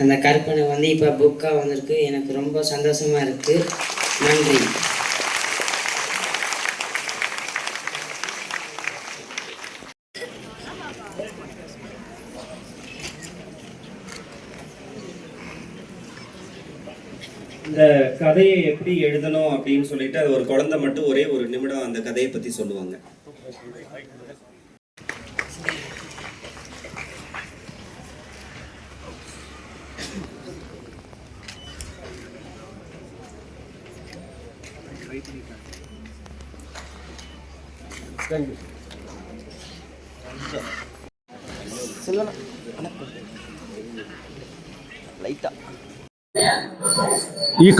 அந்த கற்பனை வந்து இப்போ புக்காக வந்திருக்கு. எனக்கு ரொம்ப சந்தோஷமாக இருக்குது நன்றி. இந்த கதையை எப்படி எழுதணும் அப்படின்னு சொல்லிட்டு அது ஒரு குழந்தை மட்டும் ஒரே ஒரு நிமிடம் அந்த கதையை பற்றி சொல்லுவாங்க. இ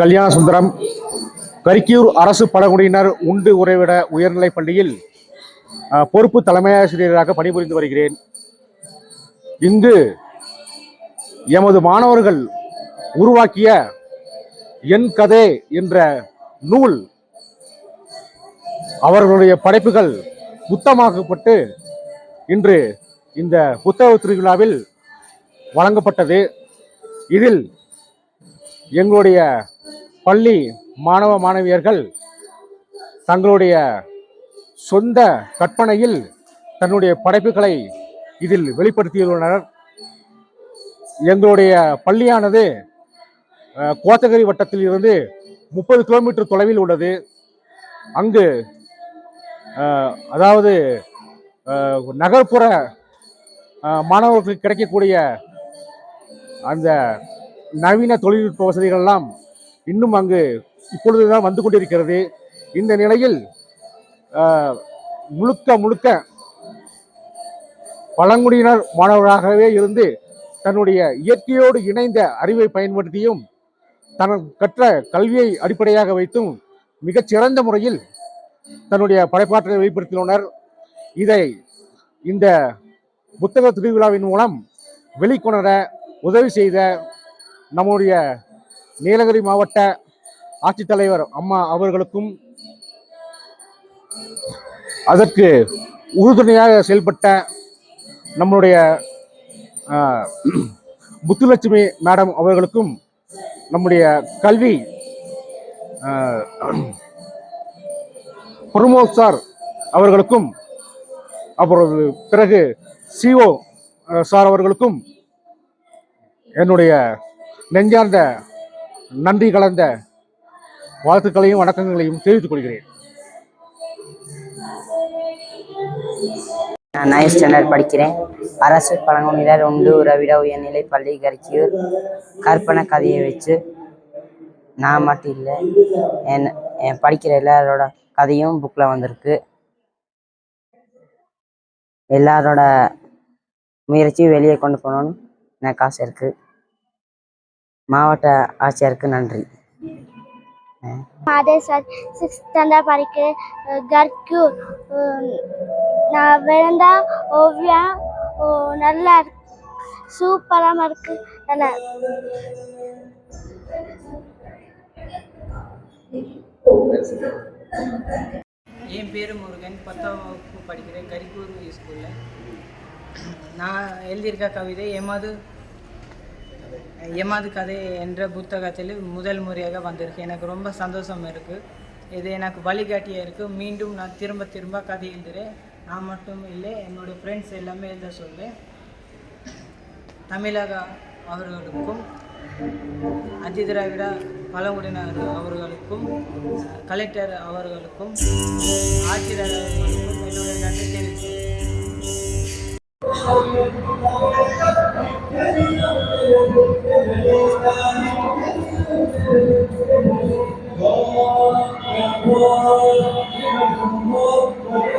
கல்யாண சுந்தரம் கரிக்கியூர் அரசு பழங்குடியினர் உண்டு உறைவிட உயர்நிலைப் பள்ளியில் பொறுப்பு தலைமை ஆசிரியராக பணிபுரிந்து வருகிறேன். இங்கு எமது மாணவர்கள் உருவாக்கிய என் கதை என்ற நூல் அவர்களுடைய படைப்புகள் புத்தமாக்கப்பட்டு இன்று இந்த புத்தக திருவிழாவில் வழங்கப்பட்டது. இதில் எங்களுடைய பள்ளி மாணவ மாணவியர்கள் தங்களுடைய சொந்த கற்பனையில் தன்னுடைய படைப்புகளை இதில் வெளிப்படுத்தியுள்ளனர். எங்களுடைய பள்ளியானது கோத்தகிரி வட்டத்தில் இருந்து முப்பது கிலோமீட்டர் தொலைவில் உள்ளது. அங்கு அதாவது நகர்ப்புற மாணவர்களுக்கு கிடைக்கக்கூடிய அந்த நவீன தொழில்நுட்ப வசதிகள்லாம் இன்னும் அங்கு இப்பொழுதுதான் வந்து கொண்டிருக்கிறது. இந்த நிலையில் முழுக்க முழுக்க பழங்குடியினர் மாணவராகவே இருந்து தன்னுடைய இயற்கையோடு இணைந்த அறிவை பயன்படுத்தியும் தன் கற்ற கல்வியை அடிப்படையாக வைத்தும் மிகச்சிறந்த முறையில் தன்னுடைய படைப்பாற்றலை வெளிப்படுத்தியுள்ளனர். இதை இந்த புத்தக திருவிழாவின் மூலம் வெளிக்கொணர உதவி செய்த நம்முடைய நீலகிரி மாவட்ட ஆட்சித்தலைவர் அம்மா அவர்களுக்கும் அதற்கு உறுதுணையாக செயல்பட்ட நம்முடைய முத்துலட்சுமி மேடம் அவர்களுக்கும் நம்முடைய கல்வி பிரமோத் சார் அவர்களுக்கும் அப்புறம் பிறகு சிஓ சார் அவர்களுக்கும் என்னுடைய நெஞ்சார்ந்த நன்றி கலந்த வாழ்த்துக்களையும் வணக்கங்களையும் தெரிவித்துக் கொள்கிறேன். நான் நைன்த் ஸ்டாண்டர்ட் படிக்கிறேன். அரசு பழங்குடியினர் உண்டு உறவிட உயர்நிலை பள்ளி கரிக்கியூர் கற்பனை கதையை வச்சு நான் மட்டும் இல்லை என் என் படிக்கிற எல்லாரோட கதையும் புக்கில் வந்திருக்கு. எல்லாரோட முயற்சியும் வெளியே கொண்டு போகணும்னு எனக்கு ஆசை இருக்குது மாவட்ட ஆட்சியருக்கு நன்றி. அதே சார் சிக்ஸ்த் ஸ்டாண்டர்ட் படிக்கிறேன் கர்க்யூர் நான் விழுந்தா ஓவியம் ஓ, நல்லா இருக்கு. சூப்பராக இருக்கு நல்லா என் பேர் முருகன். பத்தாம் வகுப்பு படிக்கிறேன். கரிக்கூர் ஸ்கூலில். நான் எழுதியிருக்க கவிதை எமது எமது கதை என்ற புத்தகத்தில் முதல் முறையாக வந்திருக்கு. எனக்கு ரொம்ப சந்தோஷம் இருக்குது இது எனக்கு வழிகாட்டியாக இருக்குது மீண்டும் நான் திரும்ப திரும்ப கதை எழுதுகிறேன் நான் மட்டும் இல்லை என்னோடய ஃப்ரெண்ட்ஸ் எல்லாமே எழுத சொல்வேன் தமிழக அவர்களுக்கும் அதிதிராவிட பழங்குடியினர் அவர்களுக்கும் கலெக்டர் அவர்களுக்கும் ஆட்சியர் அவர்களுக்கும் என்னுடைய நன்றி தெரிவிக்கிறேன் Oh,